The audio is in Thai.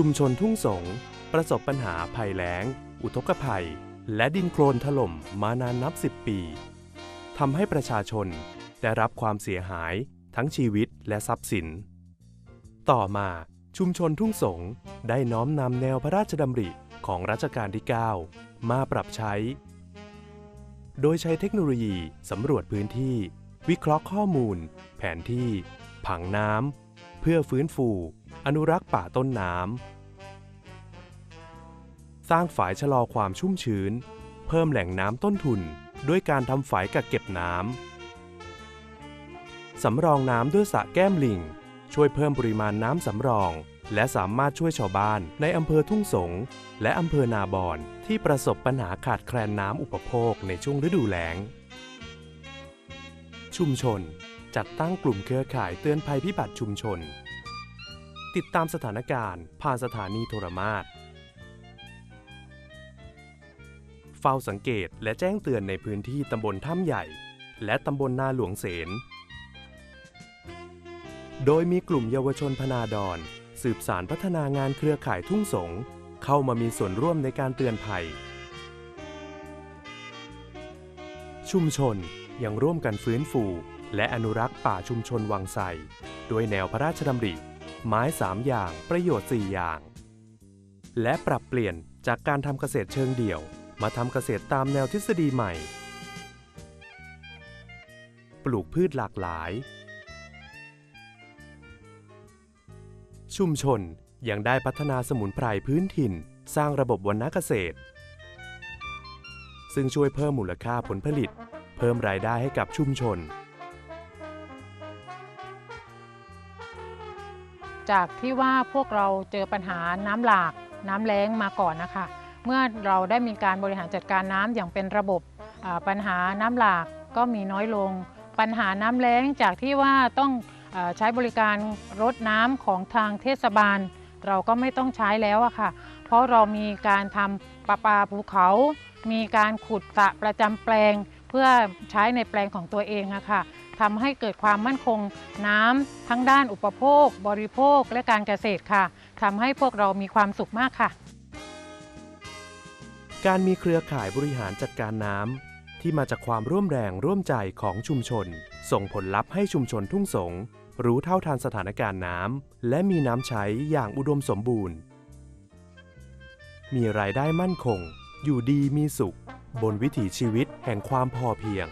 ชุมชนทุ่งสง ประสบปัญหาภัยแล้ง อุทกภัย และดินโคลนถล่มมานานนับสิบปีทำให้ประชาชนได้รับความเสียหายทั้งชีวิตและทรัพย์สิน ต่อมาชุมชนทุ่งสงได้น้อมนำแนวพระราชดำริของรัชกาลที่ 9 มาปรับใช้ โดยใช้เทคโนโลยีสำรวจพื้นที่ วิเคราะห์ข้อมูล แผนที่ ผังน้ำเพื่อฟื้นฟู อนุรักษ์ป่าต้นน้ำ สร้างฝายชะลอความชุ่มชื้น เพิ่มแหล่งน้ำต้นทุน ด้วยการทำฝายกักเก็บน้ำ สำรองน้ำด้วยสระแก้มลิง ช่วยเพิ่มปริมาณน้ำสำรอง และสามารถช่วยชาวบ้านในอำเภอทุ่งสง และอำเภอนาบอนที่ประสบปัญหาขาดแคลนน้ำอุปโภคในช่วงฤดูแล้ง ชุมชนจัดตั้งกลุ่มเครือข่ายเตือนภัยพิบัติชุมชน ติดตามสถานการณ์ ผ่านสถานีโทรมาศเฝ้าสังเกตและแจ้งเตือนในพื้นที่ตำบลถ้ำใหญ่ และตำบลนาหลวงเสน โดยมีกลุ่มเยาวชนพนาดอนสืบสารพัฒนางานเครือข่ายทุ่งสง เข้ามามีส่วนร่วมในการเตือนภัย ชุมชนยังร่วมกันฟื้นฟู และอนุรักษ์ป่าชุมชนวังไสด้วยแนวพระราชดำริ ไม้สามอย่าง ประโยชน์ 4 อย่าง และปรับเปลี่ยนจากการทำเกษตรเชิงเดี่ยว มาทำเกษตรตามแนวทฤษฎีใหม่ ปลูกพืชหลากหลาย ชุมชนยังได้พัฒนาสมุนไพรพื้นถิ่น สร้างระบบวรรณเกษตร ซึ่งช่วยเพิ่มมูลค่าผลผลิต เพิ่มรายได้ให้กับชุมชน จากที่ว่าพวกเราเจอปัญหาน้ำหลากน้ำแล้งมาก่อนนะคะ เมื่อเราได้มีการบริหารจัดการน้ำอย่างเป็นระบบปัญหาน้ำหลากก็มีน้อยลง ปัญหาน้ำแล้งจากที่ว่าต้องอใช้บริการรถน้ำของทางเทศบาล เราก็ไม่ต้องใช้แล้วอะค่ะ เพราะเรามีการทำประปาภูเขา มีการขุดสระประจำแปลง เพื่อใช้ในแปลงของตัวเองอะค่ะ ทำให้เกิดความมั่นคงน้ำทั้งด้านอุปโภค บริโภคและการเกษตรค่ะทำให้พวกเรามีความสุขมากค่ะ การมีเครือข่ายบริหารจัดการน้ำที่มาจากความร่วมแรงร่วมใจของชุมชน ส่งผลลัพธ์ให้ชุมชนทุ่งสง รู้เท่าทันสถานการณ์น้ำและมีน้ำใช้อย่างอุดมสมบูรณ์ มีรายได้มั่นคง อยู่ดีมีสุข บนวิถีชีวิตแห่งความพอเพียง